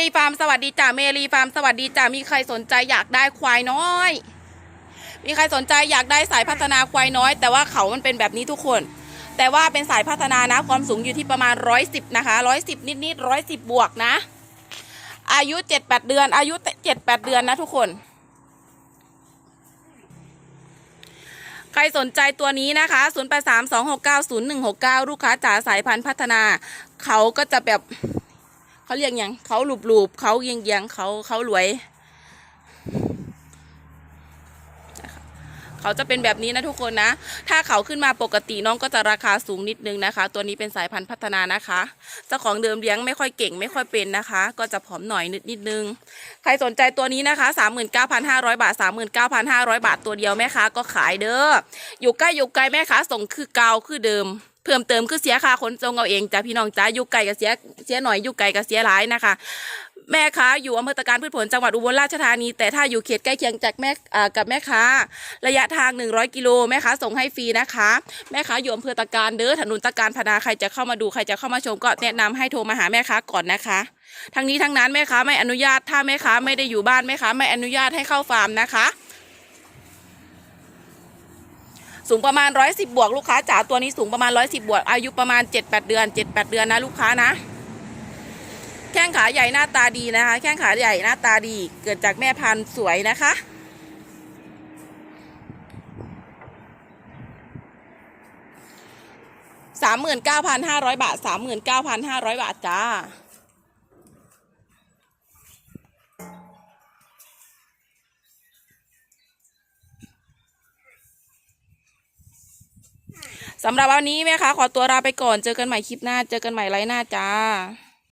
รีฟาร์มสวัสดีจ้าเมรีฟาร์มสวัสดีจ้ามีใครสนใจอยากได้ควายน้อย มีใครสนใจอยากได้สายพัฒนาควายน้อย แต่ว่าเขามันเป็นแบบนี้ทุกคน แต่ว่าเป็นสายพัฒนานะความสูงอยู่ที่ประมาณร้อยสิบนะคะร้อยสิบนิดๆร้อยสิบบวกนะ อายุเจ็ดแปดเดือน อายุเจ็ดแปดเดือนนะทุกคน ใครสนใจตัวนี้นะคะ0 8 3 2 6 9 0 1 6 9ลูกค้าจ๋าสายพันธุ์พัฒนา เขาก็จะแบบ เขาเรียกย่างเขาหลูบหลูบๆเขาเยียงเยียงๆเขาเขารวย เขาจะเป็นแบบนี้นะทุกคนนะ ถ้าเขาขึ้นมาปกติน้องก็จะราคาสูงนิดนึงนะคะ ตัวนี้เป็นสายพันธุ์พัฒนานะคะเจ้าของเดิมเลี้ยงไม่ค่อยเก่งไม่ค่อยเป็นนะคะ ก็จะผอมหน่อยนิดนิดนึง ใครสนใจตัวนี้นะคะ 39,500 บาท 39,500 บาทตัวเดียวแม่ค้าก็ขายเด้ออยู่ใกล้อยู่ไกลแม่ค้าส่งคือเกาคือเดิม เพิ่มเติมคือเสียค่าขนส่งเอาเองจ้าพี่น้องจ้าอยู่ไกลกับเสียเสียหน่อยอยู่ไกลกับเสียหลายนะคะ แม่ค้าอยู่อำเภอตะการพืชผลจังหวัดอุบลราชธานี แต่ถ้าอยู่เขตใกล้เคียงจากแม่กับแม่ค้า ระยะทาง 100 กิโลแม่ค้าส่งให้ฟรีนะคะ แม่ค้าอยู่อำเภอตะการเด้อถนนตะการพนาใครจะเข้ามาดูใครจะเข้ามาชมก็แนะนำให้โทรมาหาแม่ค้าก่อนนะคะทั้งนี้ทั้งนั้นแม่ค้าไม่อนุญาตถ้าแม่ค้าไม่ได้อยู่บ้านแม่ค้าไม่อนุญาตให้เข้าฟาร์มนะคะ สูงประมาณ 110 บวกลูกค้าจ๋าตัวนี้สูงประมาณ 110 บวก อายุประมาณ 7-8 เดือน 7-8 เดือนนะลูกค้านะ แข้งขาใหญ่หน้าตาดีนะคะ แข้งขาใหญ่หน้าตาดี เกิดจากแม่พันธุ์สวยนะคะสามหมื่นเก้าพันห้าร้อยบาทสามหมื่นเก้าพันห้าร้อยบาทจ้า สำหรับวันนี้แม่คะขอตัวลาไปก่อน เจอกันใหม่คลิปหน้า เจอกันใหม่ไลฟ์หน้าจ้า